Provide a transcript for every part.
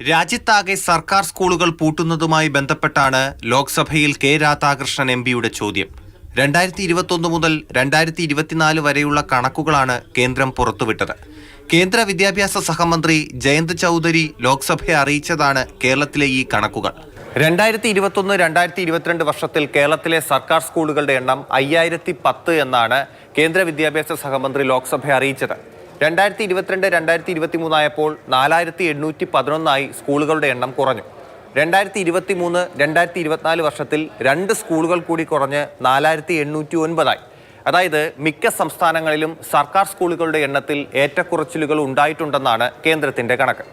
രാജ്യത്താകെ സർക്കാർ സ്കൂളുകൾ പൂട്ടുന്നതുമായി ബന്ധപ്പെട്ടാണ് ലോക്സഭയിൽ കെ രാധാകൃഷ്ണൻ എം പിയുടെ ചോദ്യം. രണ്ടായിരത്തി ഇരുപത്തൊന്ന് മുതൽ രണ്ടായിരത്തി ഇരുപത്തിനാല് വരെയുള്ള കണക്കുകളാണ് കേന്ദ്രം പുറത്തുവിട്ടത്. കേന്ദ്ര വിദ്യാഭ്യാസ സഹമന്ത്രി ജയന്ത് ചൗധരി ലോക്സഭയെ അറിയിച്ചതാണ് കേരളത്തിലെ ഈ കണക്കുകൾ. രണ്ടായിരത്തി ഇരുപത്തൊന്ന് രണ്ടായിരത്തി ഇരുപത്തിരണ്ട് വർഷത്തിൽ കേരളത്തിലെ സർക്കാർ സ്കൂളുകളുടെ എണ്ണം അയ്യായിരത്തി പത്ത് എന്നാണ് കേന്ദ്ര വിദ്യാഭ്യാസ സഹമന്ത്രി ലോക്സഭയെ അറിയിച്ചത്. രണ്ടായിരത്തി ഇരുപത്തിരണ്ട് രണ്ടായിരത്തി ഇരുപത്തി മൂന്നായപ്പോൾ നാലായിരത്തി എണ്ണൂറ്റി പതിനൊന്നായി സ്കൂളുകളുടെ എണ്ണം കുറഞ്ഞു. രണ്ടായിരത്തി ഇരുപത്തി മൂന്ന് രണ്ടായിരത്തി ഇരുപത്തിനാല് വർഷത്തിൽ രണ്ട് സ്കൂളുകൾ കൂടി കുറഞ്ഞ് നാലായിരത്തി എണ്ണൂറ്റി ഒൻപതായി അതായത് മിക്ക സംസ്ഥാനങ്ങളിലും സർക്കാർ സ്കൂളുകളുടെ എണ്ണത്തിൽ ഏറ്റക്കുറച്ചിലുകൾ ഉണ്ടായിട്ടുണ്ടെന്നാണ് കേന്ദ്രത്തിന്റെ കണക്ക്.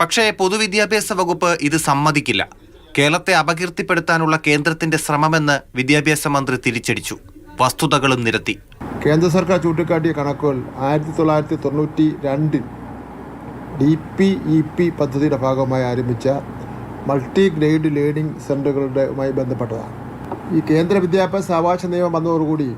പക്ഷേ പൊതുവിദ്യാഭ്യാസ വകുപ്പ് ഇത് സമ്മതിക്കില്ല. കേരളത്തെ അപകീർത്തിപ്പെടുത്താനുള്ള കേന്ദ്രത്തിന്റെ ശ്രമമെന്ന് വിദ്യാഭ്യാസ മന്ത്രി തിരിച്ചടിച്ചു. വസ്തുതകളും നിരത്തി. കേന്ദ്ര സർക്കാർ ചൂണ്ടിക്കാട്ടിയ കണക്കുകൾ ആയിരത്തി തൊള്ളായിരത്തി തൊണ്ണൂറ്റി രണ്ടിൽ ഡി പി ഇ പി പദ്ധതിയുടെ ഭാഗമായി ആരംഭിച്ച മൾട്ടി ഗ്രേഡ് ലേണിംഗ് സെന്ററുകളുടെയുമായി ബന്ധപ്പെട്ടതാണ്. ഈ കേന്ദ്ര വിദ്യാഭ്യാസ അവകാശ നിയമം വന്നതോടുകൂടി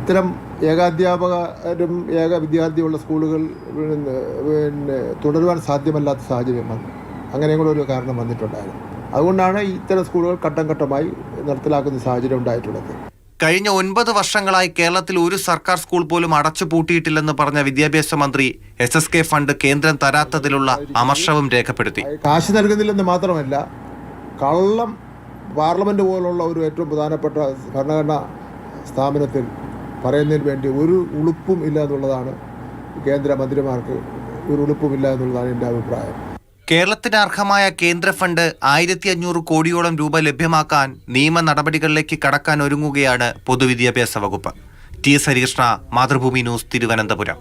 ഇത്തരം ഏകാധ്യാപകരും ഏക വിദ്യാർത്ഥിയുള്ള സ്കൂളുകൾ പിന്നെ തുടരുവാൻ സാധ്യമല്ലാത്ത സാഹചര്യം വന്നു. അങ്ങനെ ഒരു കാരണം വന്നിട്ടുണ്ടായിരുന്നു. അതുകൊണ്ടാണ് ഇത്തരം സ്കൂളുകൾ ഘട്ടം ഘട്ടമായി നടപ്പിലാക്കുന്ന സാഹചര്യം ഉണ്ടായിട്ടുള്ളത്. കഴിഞ്ഞ ഒൻപത് വർഷങ്ങളായി കേരളത്തിൽ ഒരു സർക്കാർ സ്കൂൾ പോലും അടച്ചു പൂട്ടിയിട്ടില്ലെന്ന് പറഞ്ഞ വിദ്യാഭ്യാസ മന്ത്രി എസ് എസ് കെ ഫണ്ട് കേന്ദ്രം തരാത്തതിലുള്ള അമർഷവും രേഖപ്പെടുത്തി. കാശ് നൽകുന്നില്ലെന്ന് മാത്രമല്ല കള്ളം പാർലമെന്റ് പോലുള്ള ഒരു ഏറ്റവും പ്രധാനപ്പെട്ട ഭരണഘടനാ സ്ഥാപനത്തിൽ പറയുന്നതിന് വേണ്ടി ഒരു ഉളുപ്പും ഇല്ല എന്നുള്ളതാണ് കേന്ദ്ര മന്ത്രിമാർക്ക് ഒരു ഉളുപ്പും ഇല്ല എന്നുള്ളതാണ് എന്റെ അഭിപ്രായം. കേരളത്തിന് അർഹമായ കേന്ദ്ര ഫണ്ട് ആയിരത്തി അഞ്ഞൂറ് കോടിയോളം രൂപ ലഭ്യമാക്കാൻ നിയമ നടപടികളിലേക്ക് കടക്കാൻ ഒരുങ്ങുകയാണ് പൊതുവിദ്യാഭ്യാസ വകുപ്പ്. T S Harikrishna Mathrubhumi news Thiruvananthapuram.